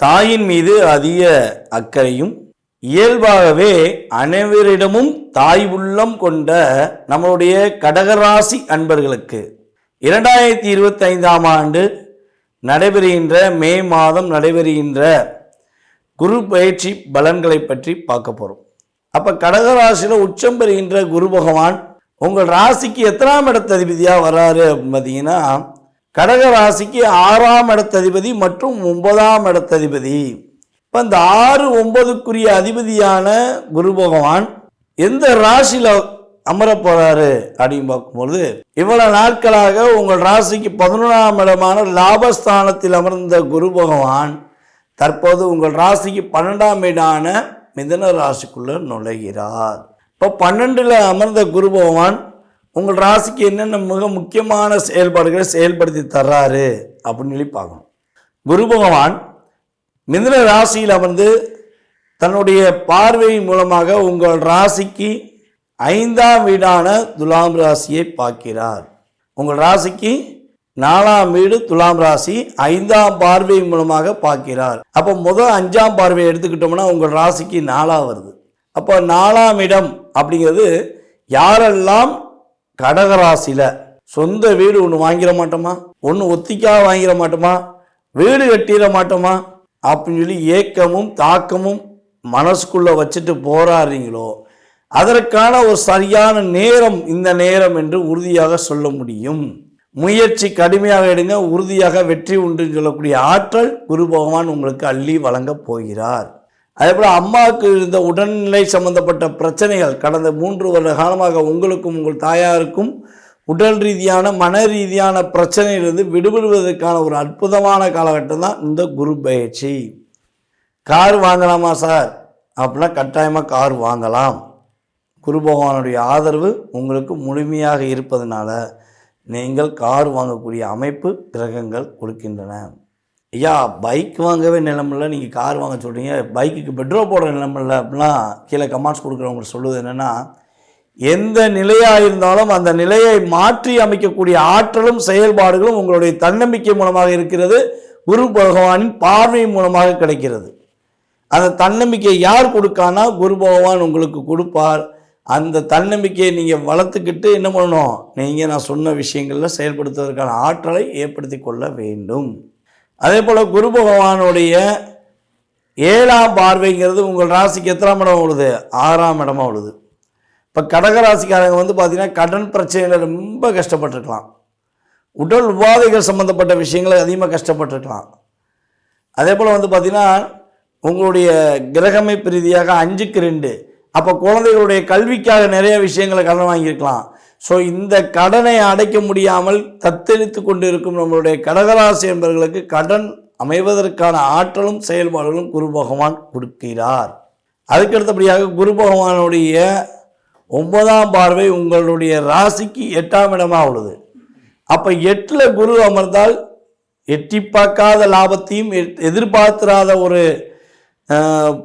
தாயின் மீது அதிக அக்கறையும் இயல்பாகவே அனைவரிடமும் தாய் உள்ளம் கொண்ட நம்மளுடைய கடகராசி அன்பர்களுக்கு இரண்டாயிரத்தி இருபத்தி ஐந்தாம் ஆண்டு நடைபெறுகின்ற மே மாதம் நடைபெறுகின்ற குரு பயிற்சி பலன்களை பற்றி பார்க்க போகிறோம் அப்போ கடகராசியில் உச்சம் பெறுகின்ற குரு பகவான் உங்கள் ராசிக்கு எத்தனாம் இடத்ததிபதியாக வராரு அப்படின்னு பார்த்தீங்கன்னா கடக ராசிக்கு ஆறாம் இடத்ததிபதி மற்றும் ஒன்பதாம் இடத்ததிபதி. இப்போ இந்த ஆறு ஒன்பதுக்குரிய அதிபதியான குரு பகவான் எந்த ராசியில் அமர போகிறாரு அப்படின்னு பார்க்கும்பொழுது இவ்வளவு நாட்களாக உங்கள் ராசிக்கு பதினொன்றாம் இடமான லாபஸ்தானத்தில் அமர்ந்த குரு பகவான் தற்போது உங்கள் ராசிக்கு பன்னெண்டாம் இடான மிதன ராசிக்குள்ளே நுழைகிறார். இப்போ பன்னெண்டில் அமர்ந்த குரு பகவான் உங்கள் ராசிக்கு என்னென்ன மிக முக்கியமான செயல்பாடுகளை செயல்படுத்தி தர்றாரு அப்படின்னு சொல்லி பார்க்கணும். குரு பகவான் மிதுன ராசியில் அமர்ந்து தன்னுடைய பார்வை மூலமாக உங்கள் ராசிக்கு ஐந்தாம் வீடான துலாம் ராசியை பார்க்கிறார். உங்கள் ராசிக்கு நாலாம் வீடு துலாம் ராசி ஐந்தாம் பார்வை மூலமாக பார்க்கிறார். அப்போ முதல் அஞ்சாம் பார்வை எடுத்துக்கிட்டோம்னா உங்கள் ராசிக்கு நாலாம் வருது. அப்போ நாலாம் இடம் அப்படிங்கிறது யாரெல்லாம் கடகராசியில் சொந்த வீடு ஒன்று வாங்கிட மாட்டோமா? ஒன்று ஒத்திக்காக வாங்கிட மாட்டோமா? வீடு கட்டிட மாட்டோமா? அப்படின்னு சொல்லி ஏக்கமும் தாக்கமும் மனசுக்குள்ளே வச்சுட்டு போராடுறீங்களோ அதற்கான ஒரு சரியான நேரம் இந்த நேரம் என்று உறுதியாக சொல்ல முடியும். முயற்சி கடுமையாக எடுங்க உறுதியாக வெற்றி உண்டுன்னு சொல்லக்கூடிய ஆற்றல் குரு பகவான் உங்களுக்கு அள்ளி வழங்கப் போகிறார். அதே போல் அம்மாவுக்கு இருந்த உடல்நிலை சம்பந்தப்பட்ட பிரச்சனைகள் கடந்த மூன்று வருட காலமாக உங்களுக்கும் உங்கள் தாயாருக்கும் உடல் ரீதியான மன ரீதியான பிரச்சனையிலிருந்து விடுபடுவதற்கான ஒரு அற்புதமான காலகட்டம் தான் இந்த குரு பயிற்சி. கார் வாங்கலாமா சார்? அப்படின்னா கட்டாயமாக கார் வாங்கலாம். குரு பகவானுடைய ஆதரவு உங்களுக்கு முழுமையாக இருப்பதனால நீங்கள் கார் வாங்கக்கூடிய அமைப்பு கிரகங்கள் கொடுக்கின்றன. ஐயா பைக் வாங்கவே நிலமில்ல நீங்கள் கார் வாங்க சொல்கிறீங்க பைக்குக்கு பெட்ரோல் போடுற நிலமில்ல அப்படிலாம் கீழே கமெண்ட்ஸ் கொடுக்குறவங்க சொல்லுவது என்னென்னா எந்த நிலையாக இருந்தாலும் அந்த நிலையை மாற்றி அமைக்கக்கூடிய ஆற்றலும் செயல்பாடுகளும் உங்களுடைய தன்னம்பிக்கை மூலமாக இருக்கிறது குரு பகவானின் பார்வை மூலமாக கிடைக்கிறது. அந்த தன்னம்பிக்கை யார் கொடுக்கானா குரு பகவான் உங்களுக்கு கொடுப்பார். அந்த தன்னம்பிக்கையை நீங்கள் வளர்த்துக்கிட்டு என்ன பண்ணணும்? நீங்கள் நான் சொன்ன விஷயங்களில் செயல்படுத்துவதற்கான ஆற்றலை ஏற்படுத்தி கொள்ள வேண்டும். அதே போல் குரு பகவானுடைய ஏழாம் பார்வைங்கிறது உங்கள் ராசிக்கு எத்தனாம் இடம் விழுது ஆறாம் இடமா விழுது இப்போ கடகராசிக்காரங்க வந்து பார்த்திங்கன்னா கடன் பிரச்சனையில் ரொம்ப கஷ்டப்பட்டுருக்கலாம். உடல் உபாதைகள் சம்மந்தப்பட்ட விஷயங்களை அதிகமாக கஷ்டப்பட்டுருக்கலாம். அதே போல் வந்து பார்த்திங்கன்னா உங்களுடைய கிரகமைப்பு ரீதியாக அஞ்சுக்கு ரெண்டு. அப்போ குழந்தைகளுடைய கல்விக்காக நிறைய விஷயங்களை கடன் வாங்கியிருக்கலாம். ஸோ இந்த கடனை அடைக்க முடியாமல் தத்தெடுத்து கொண்டிருக்கும் நம்மளுடைய கடகராசி என்பவர்களுக்கு கடன் அமைவதற்கான ஆற்றலும் செயல்பாடுகளும் குரு பகவான் கொடுக்கிறார். அதுக்கடுத்தபடியாக குரு பகவானுடைய ஒன்பதாம் பார்வை உங்களுடைய ராசிக்கு எட்டாம் இடமாக உள்ளது. அப்போ எட்டில் குரு அமர்ந்தால் எட்டி பார்க்காத லாபத்தையும் எதிர்பார்த்திராத ஒரு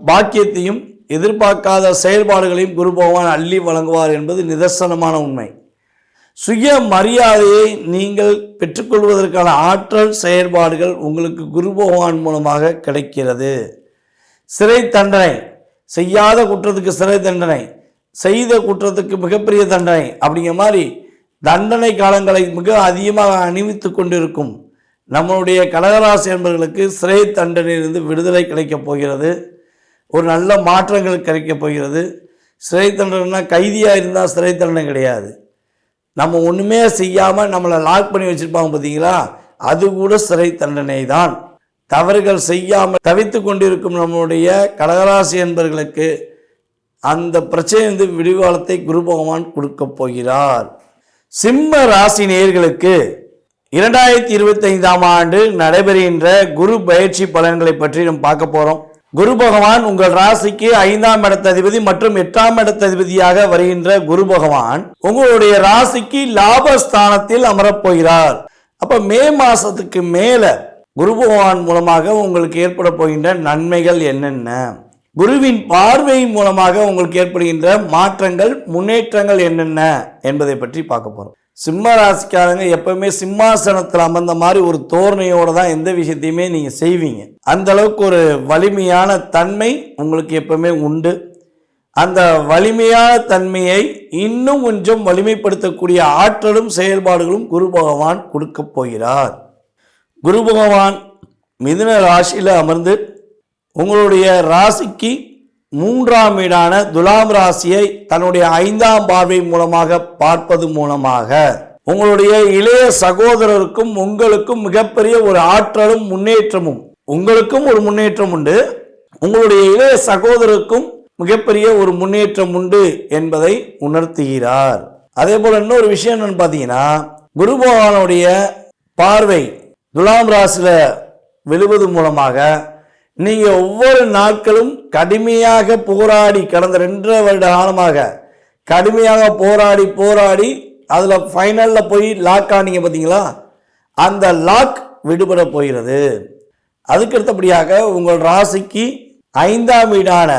பாக்கியத்தையும் எதிர்பார்க்காத செயல்பாடுகளையும் குரு பகவான் அள்ளி வழங்குவார் என்பது நிதர்சனமான உண்மை. சுய மரியாதையை நீங்கள் பெற்றுக்கொள்வதற்கான ஆற்றல் செயல்பாடுகள் உங்களுக்கு குரு பகவான் மூலமாக கிடைக்கிறது. சிறை தண்டனை செய்யாத குற்றத்துக்கு சிறை தண்டனை செய்த குற்றத்துக்கு மிகப்பெரிய தண்டனை அப்படிங்கிற மாதிரி தண்டனை காலங்களை மிக அதிகமாக அணிவித்து கொண்டிருக்கும் நம்மளுடைய கடகராசி என்பவர்களுக்கு சிறை தண்டனையிலிருந்து விடுதலை கிடைக்கப் போகிறது. ஒரு நல்ல மாற்றங்கள் கிடைக்கப் போகிறது. சிறை தண்டனைனா கைதியாக இருந்தால் சிறை தண்டனை கிடையாது. நம்ம ஒன்றுமே செய்யாமல் நம்மளை லாக் பண்ணி வச்சுருப்பாங்க பார்த்தீங்களா அது கூட சிறை தண்டனை தான் தவறுகள் செய்யாமல் தவித்து கொண்டிருக்கும் நம்மளுடைய கடகராசி என்பர்களுக்கு அந்த பிரச்சனையிலிருந்து விடிவாளத்தை குரு பகவான் கொடுக்க போகிறார். சிம்ம ராசி நேயர்களுக்கு இரண்டாயிரத்தி இருபத்தைந்தாம் ஆண்டு நடைபெறுகின்ற குரு பயிற்சி பலன்களை பற்றி நம்ம பார்க்க போகிறோம் குரு பகவான் உங்கள் ராசிக்கு ஐந்தாம் இடத்ததிபதி மற்றும் எட்டாம் இடத்ததிபதியாக வருகின்ற குரு பகவான் உங்களுடைய ராசிக்கு லாபஸ்தானத்தில் அமரப்போகிறார். அப்ப மே மாசத்துக்கு மேல குரு பகவான் மூலமாக உங்களுக்கு ஏற்பட போகின்ற நன்மைகள் என்னென்ன? குருவின் பார்வை மூலமாக உங்களுக்கு ஏற்படுகின்ற மாற்றங்கள் முன்னேற்றங்கள் என்னென்ன என்பதை பற்றி பார்க்க போறோம். சிம்ம ராசிக்காரங்க எப்பவுமே சிம்மாசனத்தில் அமர்ந்த மாதிரி ஒரு தோரணையோடு தான் எந்த விஷயத்தையுமே நீங்கள் செய்வீங்க. அந்த அளவுக்கு ஒரு வலிமையான தன்மை உங்களுக்கு எப்பவுமே உண்டு. அந்த வலிமையான தன்மையை இன்னும் கொஞ்சம் வலிமைப்படுத்தக்கூடிய ஆற்றலும் செயல்பாடுகளும் குரு பகவான் கொடுக்க போகிறார். குரு பகவான் மிதுன ராசியில் அமர்ந்து உங்களுடைய ராசிக்கு மூன்றாம் வீடான துலாம் ராசியை தன்னுடைய ஐந்தாம் பார்வை மூலமாக பார்ப்பது மூலமாக உங்களுடைய இளைய சகோதரருக்கும் உங்களுக்கும் மிகப்பெரிய ஒரு ஆற்றலும் முன்னேற்றமும் உங்களுக்கும் ஒரு முன்னேற்றம் உண்டு. உங்களுடைய இளைய சகோதரருக்கும் மிகப்பெரிய ஒரு முன்னேற்றம் உண்டு என்பதை உணர்த்துகிறார். அதே போல இன்னொரு விஷயம் என்னன்னு பார்த்தீங்கன்னா குரு பகவானுடைய பார்வை துலாம் ராசியில் விழுவது மூலமாக நீங்கள் ஒவ்வொரு நாட்களும் கடுமையாக போராடி கடந்த ரெண்டரை வருட காலமாக கடுமையாக போராடி போராடி அதில் ஃபைனலில் போய் லாக் ஆனீங்க பார்த்தீங்களா அந்த லாக் விடுபட போகிறது. அதுக்கு அடுத்தபடியாக உங்கள் ராசிக்கு ஐந்தாம் வீடான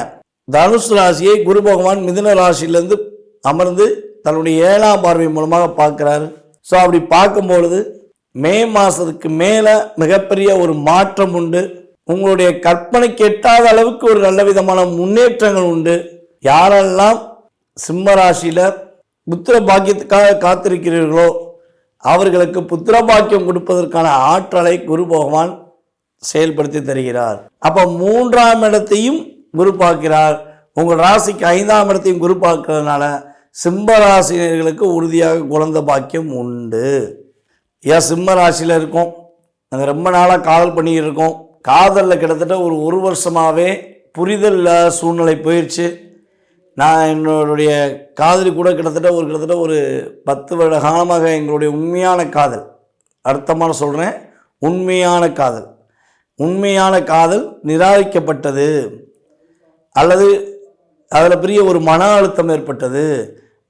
தனுசு ராசியை குரு பகவான் மிதுன ராசியிலேருந்து அமர்ந்து தன்னுடைய ஏழாம் பார்வை மூலமாக பார்க்குறாரு. ஸோ அப்படி பார்க்கும்பொழுது மே மாதத்துக்கு மேலே மிகப்பெரிய ஒரு மாற்றம் உண்டு. உங்களுடைய கற்பனைக்கு எட்டாத அளவுக்கு ஒரு நல்ல விதமான முன்னேற்றங்கள் உண்டு. யாரெல்லாம் சிம்ம ராசியில் புத்திர பாக்கியத்துக்காக காத்திருக்கிறீர்களோ அவர்களுக்கு புத்திர பாக்கியம் கொடுப்பதற்கான ஆற்றலை குரு பகவான் செயல்படுத்தி தருகிறார். அப்போ மூன்றாம் இடத்தையும் குரு பார்க்கிறார். உங்கள் ராசிக்கு ஐந்தாம் இடத்தையும் குரு பார்க்கறதுனால சிம்ம ராசினியர்களுக்கு உறுதியாக குழந்த பாக்கியம் உண்டு. ஏன் சிம்ம ராசியில் இருக்கோம். நாங்கள் ரொம்ப நாளாக காதல் பண்ணிக்கிட்டு இருக்கோம். காதலில் கிட்டத்தட்ட ஒரு ஒரு வருஷமாகவே புரிதல் இல்லாத சூழ்நிலை போயிடுச்சு நான் என்னுடைய காதலி கூட கிட்டத்தட்ட ஒரு கிட்டத்தட்ட ஒரு பத்து வருட காலமாக எங்களுடைய உண்மையான காதல் அர்த்தமான சொல்கிறேன் உண்மையான காதல். உண்மையான காதல் நிராகரிக்கப்பட்டது அல்லது அதில் பெரிய ஒரு மன அழுத்தம் ஏற்பட்டது.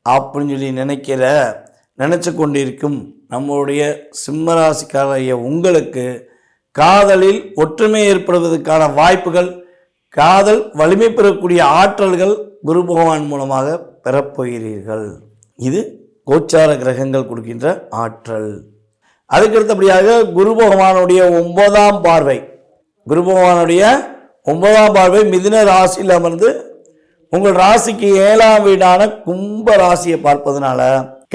அப்படின்னு சொல்லி நினைக்கிற நினச்சி கொண்டிருக்கும் நம்மளுடைய சிம்மராசிக்காரைய உங்களுக்கு காதலில் ஒற்றுமை ஏற்படுவதற்கான வாய்ப்புகள் காதல் வலிமை பெறக்கூடிய ஆற்றல்கள் குரு பகவான் மூலமாக பெறப்போகிறீர்கள். இது கோச்சார கிரகங்கள் கொடுக்கின்ற ஆற்றல். அதுக்கு அடுத்தபடியாக குரு பகவானுடைய ஒன்பதாம் பார்வை. குரு பகவானுடைய ஒன்பதாம் பார்வை மிதுன ராசியில் அமர்ந்து உங்கள் ராசிக்கு ஏழாம் வீடான கும்ப ராசியை பார்ப்பதனால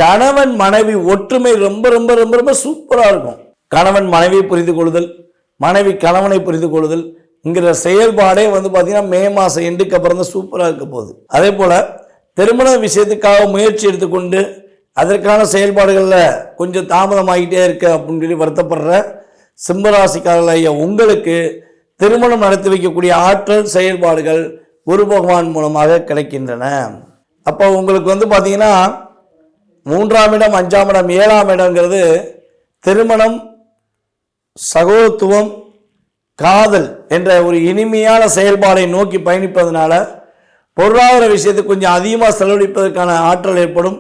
கணவன் மனைவி ஒற்றுமை ரொம்ப ரொம்ப ரொம்ப ரொம்ப சூப்பராக இருக்கும். கணவன் மனைவியை புரிந்து கொள்ளுதல் மனைவி கணவனை புரிந்து கொள்ளுதல் என்கிற செயல்பாடே வந்து பார்த்தீங்கன்னா மே மாதம் எண்டுக்கு அப்புறம் தான் சூப்பராக இருக்க போகுது. அதே போல் திருமண விஷயத்துக்காக முயற்சி எடுத்துக்கொண்டு அதற்கான செயல்பாடுகளில் கொஞ்சம் தாமதமாகிட்டே இருக்க அப்படின்னு சொல்லி வருத்தப்படுற சிம்மராசிக்காரர்களைய உங்களுக்கு திருமணம் நடத்தி வைக்கக்கூடிய ஆற்றல் செயல்பாடுகள் குரு பகவான் மூலமாக கிடைக்கின்றன. அப்போ உங்களுக்கு வந்து பார்த்தீங்கன்னா மூன்றாம் இடம் அஞ்சாம் இடம் ஏழாம் இடங்கிறது திருமணம் சகோதரத்துவம் காதல் என்ற ஒரு இனிமையான செயல்பாடை நோக்கி பயணிப்பதனால பொருளாதார விஷயத்துக்கு கொஞ்சம் அதிகமாக செலவழிப்பதற்கான ஆற்றல் ஏற்படும்.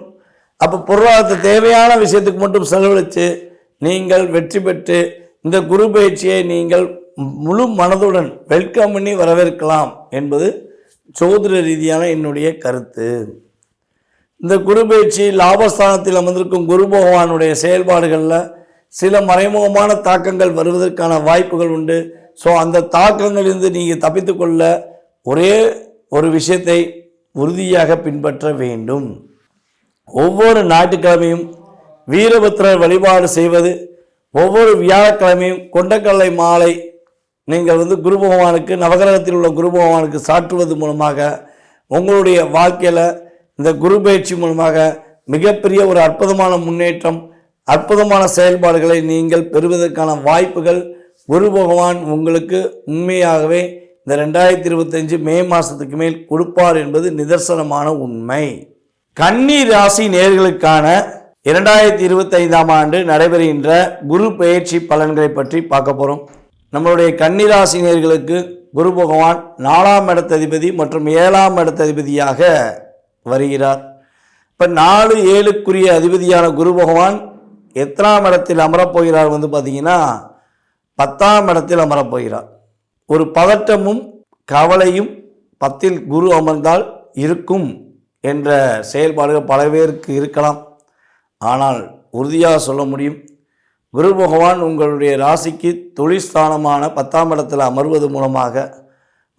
அப்போ பொருளாதாரத்தை தேவையான விஷயத்துக்கு மட்டும் செலவழித்து நீங்கள் வெற்றி பெற்று இந்த குரு பயிற்சியை நீங்கள் முழு மனதுடன் வெல்கம் பண்ணி வரவேற்கலாம் என்பது சோதிட ரீதியான என்னுடைய கருத்து. இந்த குரு பயிற்சி லாபஸ்தானத்தில் அமர்ந்திருக்கும் குரு பகவானுடைய செயல்பாடுகளில் சில மறைமுகமான தாக்கங்கள் வருவதற்கான வாய்ப்புகள் உண்டு. ஸோ அந்த தாக்கங்களிலிருந்து நீங்கள் தப்பித்துக்கொள்ள ஒரே ஒரு விஷயத்தை உறுதியாக பின்பற்ற வேண்டும். ஒவ்வொரு ஞாயிற்றுக்கிழமையும் வீரபுத்திரர் வழிபாடு செய்வது ஒவ்வொரு வியாழக்கிழமையும் கொண்டக்கல்லை மாலை நீங்கள் வந்து குரு பகவானுக்கு நவகிரகத்தில் உள்ள குரு பகவானுக்கு சாற்றுவது மூலமாக உங்களுடைய வாழ்க்கையில் இந்த குரு பயிற்சி மூலமாக மிகப்பெரிய ஒரு அற்புதமான முன்னேற்றம் அற்புதமான செயல்பாடுகளை நீங்கள் பெறுவதற்கான வாய்ப்புகள் குரு பகவான் உங்களுக்கு உண்மையாகவே இந்த ரெண்டாயிரத்தி இருபத்தஞ்சு மே மாதத்துக்கு மேல் கொடுப்பார் என்பது நிதர்சனமான உண்மை. கன்னி ராசி நேர்களுக்கான இரண்டாயிரத்தி இருபத்தைந்தாம் ஆண்டு நடைபெறுகின்ற குரு பயிற்சி பலன்களை பற்றி பார்க்க போகிறோம் நம்மளுடைய கன்னிராசி நேர்களுக்கு குரு பகவான் நாலாம் இடத்ததிபதி மற்றும் ஏழாம் இடத்ததிபதியாக வருகிறார். இப்போ நாலு ஏழுக்குரிய அதிபதியான குரு பகவான் எத்தனாம் இடத்தில் அமரப்போகிறார் வந்து பார்த்தீங்கன்னா பத்தாம் இடத்தில் அமரப்போகிறார். ஒரு பதட்டமும் கவலையும் பத்தில் குரு அமர்ந்தால் இருக்கும் என்ற செயல்பாடுகள் பல பேருக்கு இருக்கலாம். ஆனால் உறுதியாக சொல்ல முடியும் குரு பகவான் உங்களுடைய ராசிக்கு தொழிற்ஸ்தானமான பத்தாம் இடத்தில் அமர்வது மூலமாக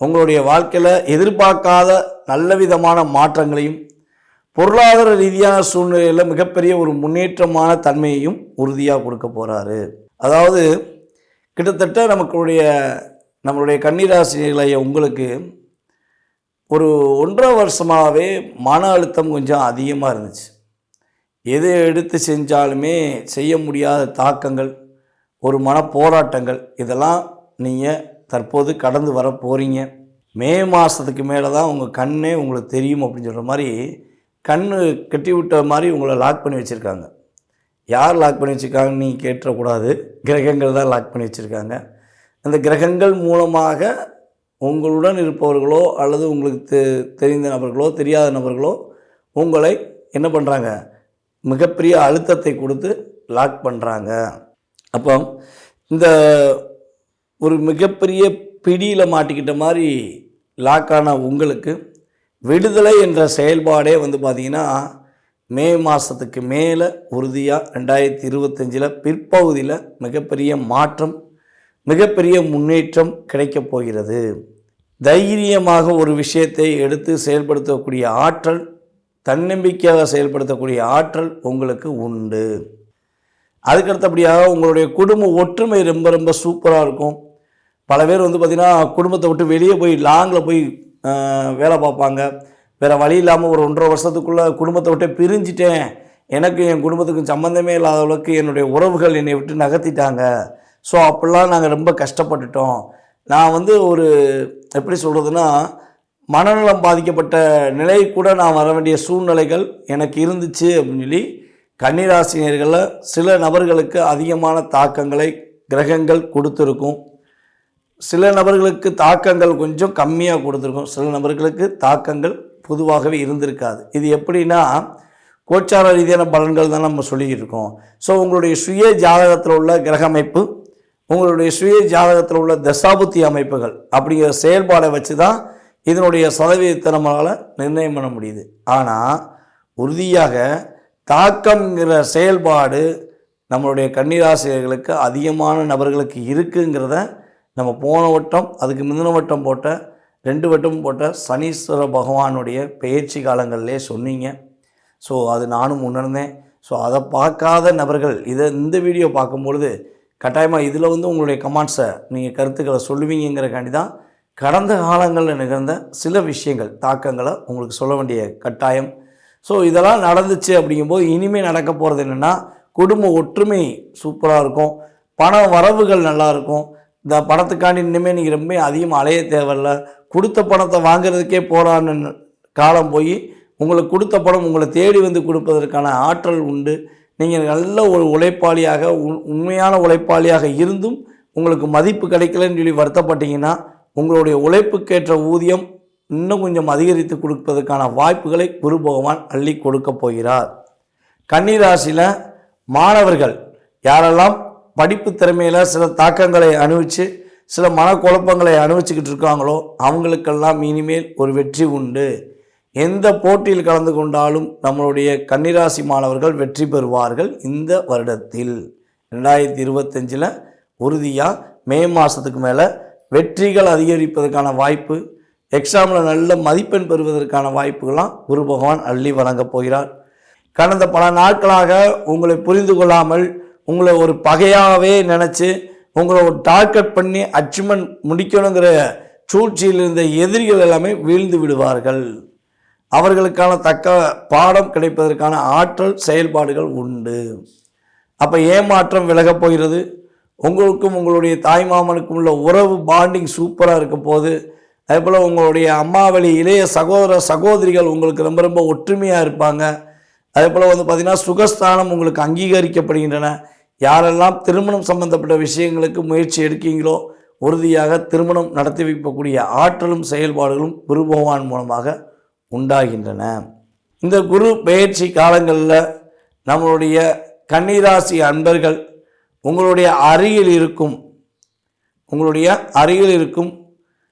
உங்களுடைய வாழ்க்கையில் எதிர்பார்க்காத நல்ல விதமான மாற்றங்களையும் பொருளாதார ரீதியான சூழ்நிலையில் மிகப்பெரிய ஒரு முன்னேற்றமான தன்மையையும் உறுதியாக கொடுக்க போகிறாரு அதாவது கிட்டத்தட்ட நமக்குடைய நம்மளுடைய கன்னிராசினிகளைய உங்களுக்கு ஒரு ஒன்றரை வருஷமாகவே மன அழுத்தம் கொஞ்சம் அதிகமாக இருந்துச்சு. எதை எடுத்து செஞ்சாலுமே செய்ய முடியாத தாக்கங்கள் ஒரு மன போராட்டங்கள் இதெல்லாம் நீங்கள் தற்போது கடந்து வர போகிறீங்க மே மாதத்துக்கு மேலே தான் உங்கள் கண்ணே உங்களுக்கு தெரியும் அப்படின்னு சொல்கிற மாதிரி கண் கட்டி விட்ட மாதிரி உங்களை லாக் பண்ணி வச்சுருக்காங்க. யார் லாக் பண்ணி வச்சுருக்காங்கன்னு நீங்கள் கேட்டக்கூடாது கிரகங்கள் தான் லாக் பண்ணி வச்சுருக்காங்க. அந்த கிரகங்கள் மூலமாக உங்களுடன் இருப்பவர்களோ அல்லது உங்களுக்கு தெ தெரிந்த நபர்களோ தெரியாத நபர்களோ உங்களை என்ன பண்ணுறாங்க மிகப்பெரிய அழுத்தத்தை கொடுத்து லாக் பண்ணுறாங்க அப்போ இந்த ஒரு மிகப்பெரிய பிடியில் மாட்டிக்கிட்ட மாதிரி லாக்கான உங்களுக்கு விடுதலை என்ற செயல்பாடே வந்து பார்த்திங்கன்னா மே மாதத்துக்கு மேலே உறுதியாக ரெண்டாயிரத்தி இருபத்தஞ்சில் பிற்பகுதியில் மிகப்பெரிய மாற்றம் மிகப்பெரிய முன்னேற்றம் கிடைக்கப் போகிறது. தைரியமாக ஒரு விஷயத்தை எடுத்து செயல்படுத்தக்கூடிய ஆற்றல் தன்னம்பிக்கையாக செயல்படுத்தக்கூடிய ஆற்றல் உங்களுக்கு உண்டு. அதுக்கடுத்தபடியாக உங்களுடைய குடும்ப ஒற்றுமை ரொம்ப ரொம்ப சூப்பராக இருக்கும். பல பேர் வந்து பார்த்திங்கன்னா குடும்பத்தை விட்டு வெளியே போய் லாங்கில் போய் வேலை பார்ப்பாங்க. வேறு வழி இல்லாமல் ஒரு ஒன்றரை வருஷத்துக்குள்ளே குடும்பத்தை விட்டு பிரிஞ்சிட்டேன். எனக்கு என் குடும்பத்துக்கும் சம்மந்தமே இல்லாத அளவுக்கு என்னுடைய உறவுகள் என்னை விட்டு நகர்த்திட்டாங்க. ஸோ அப்படிலாம் நாங்கள் ரொம்ப கஷ்டப்பட்டுட்டோம். நான் வந்து ஒரு எப்படி சொல்கிறதுனா மனநலம் பாதிக்கப்பட்ட நிலை கூட நான் வர வேண்டிய சூழ்நிலைகள் எனக்கு இருந்துச்சு அப்படின்னு சொல்லி கன்னிராசினியர்களில் சில நபர்களுக்கு அதிகமான தாக்கங்களை கிரகங்கள் கொடுத்துருக்கும். சில நபர்களுக்கு தாக்கங்கள் கொஞ்சம் கம்மியாக கொடுத்துருக்கும். சில நபர்களுக்கு தாக்கங்கள் பொதுவாகவே இருந்திருக்காது. இது எப்படின்னா கோச்சார ரீதியான பலன்கள் தான் நம்ம சொல்லிக்கிட்டு இருக்கோம் ஸோ உங்களுடைய சுய ஜாதகத்தில் உள்ள கிரக அமைப்பு உங்களுடைய சுய ஜாதகத்தில் உள்ள தசாபுத்தி அமைப்புகள் அப்படிங்கிற செயல்பாடை வச்சு தான் இதனுடைய சதவீதத்தை நம்மளால் நிர்ணயம் பண்ண முடியுது. ஆனால் உறுதியாக தாக்கம்ங்கிற செயல்பாடு நம்மளுடைய கன்னிராசிரியர்களுக்கு அதிகமான நபர்களுக்கு இருக்குங்கிறத நம்ம போன வட்டம் அதுக்கு முந்தின வட்டம் போட்ட ரெண்டு வட்டம் போட்ட சனீஸ்வர பகவானுடைய பயிற்சி காலங்களிலே சொன்னீங்க. ஸோ அது நானும் உணர்ந்தேன். ஸோ அதை பார்க்காத நபர்கள் இதை இந்த வீடியோ பார்க்கும்பொழுது கட்டாயமாக இதில் வந்து உங்களுடைய கமெண்ட்ஸை நீங்கள் கருத்துக்களை சொல்லுவீங்கிறக்காண்டி தான் கடந்த காலங்களில் நிகழ்ந்த சில விஷயங்கள் தாக்கங்களை உங்களுக்கு சொல்ல வேண்டிய கட்டாயம். ஸோ இதெல்லாம் நடந்துச்சு அப்படிங்கும்போது இனிமேல் நடக்க போகிறது என்னென்னா குடும்ப ஒற்றுமை சூப்பராக இருக்கும். பண வரவுகள் நல்லா இருக்கும். இந்த பணத்துக்காண்டி இனிமேல் நீங்கள் ரொம்ப அதிகமாக அலைய தேவையில்ல. கொடுத்த பணத்தை வாங்குறதுக்கே போகிறான்னு காலம் போய் உங்களுக்கு கொடுத்த பணம் உங்களை தேடி வந்து கொடுப்பதற்கான ஆற்றல் உண்டு. நீங்கள் நல்ல ஒரு உழைப்பாளியாக உண்- உண்மையான உழைப்பாளியாக இருந்தும் உங்களுக்கு மதிப்பு கிடைக்கலன்னு சொல்லி வருத்தப்பட்டீங்கன்னா உங்களுடைய உழைப்புக்கேற்ற ஊதியம் இன்னும் கொஞ்சம் அதிகரித்து கொடுப்பதற்கான வாய்ப்புகளை குரு பகவான் அள்ளி கொடுக்க போகிறார். கன்னிராசியில் மாணவர்கள் யாரெல்லாம் படிப்பு திறமையில் சில தாக்கங்களை அனுபவித்து சில மனக்குழப்பங்களை அனுபவிச்சுக்கிட்டு இருக்காங்களோ அவங்களுக்கெல்லாம் இனிமேல் ஒரு வெற்றி உண்டு. எந்த போட்டியில் கலந்து கொண்டாலும் நம்மளுடைய கன்னிராசி மாணவர்கள் வெற்றி பெறுவார்கள் இந்த வருடத்தில். ரெண்டாயிரத்தி இருபத்தஞ்சில் உறுதியாக மே மாதத்துக்கு மேலே வெற்றிகள் அதிகரிப்பதற்கான வாய்ப்பு எக்ஸாமில் நல்ல மதிப்பெண் பெறுவதற்கான வாய்ப்புகள்லாம் குரு பகவான் அள்ளி வழங்கப் போகிறார். கடந்த பல நாட்களாக உங்களை புரிந்து கொள்ளாமல் உங்களை ஒரு பகையாகவே நினச்சி உங்களை ஒரு டார்கெட் பண்ணி அச்சீவ்மெண்ட் முடிக்கணுங்கிற சூழ்ச்சியில் இருந்த எதிரிகள் எல்லாமே வீழ்ந்து விடுவார்கள். அவர்களுக்கான தக்க பாடம் கிடைப்பதற்கான ஆற்றல் செயல்பாடுகள் உண்டு. அப்போ ஏமாற்றம் விலகப் போகிறது. உங்களுக்கும் உங்களுடைய தாய் மாமனுக்கும் உள்ள உறவு பாண்டிங் சூப்பராக இருக்க போது அதே போல் உங்களுடைய அம்மாவளி இளைய சகோதர சகோதரிகள் உங்களுக்கு ரொம்ப ரொம்ப ஒற்றுமையாக இருப்பாங்க. அதே போல் வந்து பார்த்திங்கன்னா சுகஸ்தானம் உங்களுக்கு அங்கீகரிக்கப்படுகின்றன. யாரெல்லாம் திருமணம் சம்பந்தப்பட்ட விஷயங்களுக்கு முயற்சி எடுக்கீங்களோ உறுதியாக திருமணம் நடத்தி வைக்கக்கூடிய ஆற்றலும் செயல்பாடுகளும் குரு பகவான் மூலமாக உண்டாகின்றன. இந்த குரு பயிற்சி காலங்களில் நம்மளுடைய கன்னிராசி அன்பர்கள் உங்களுடைய அருகில் இருக்கும் உங்களுடைய அருகில் இருக்கும்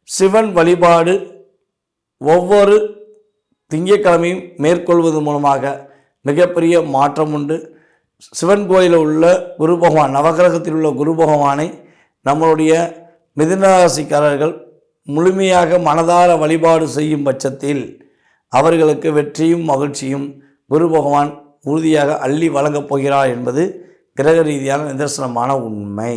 சிவன் வழிபாடு ஒவ்வொரு திங்கட்கிழமையும் மேற்கொள்வது மூலமாக மிகப்பெரிய மாற்றம் உண்டு. சிவன் கோயிலில் உள்ள குரு பகவான் நவகிரகத்தில் உள்ள குரு பகவானை நம்மளுடைய மிதுனராசிக்காரர்கள் முழுமையாக மனதார வழிபாடு செய்யும் பட்சத்தில் அவர்களுக்கு வெற்றியும் மகிழ்ச்சியும் குரு பகவான் உறுதியாக அள்ளி வழங்கப் போகிறார் என்பது கிரக ரீதியான நிதர்சனமான உண்மை.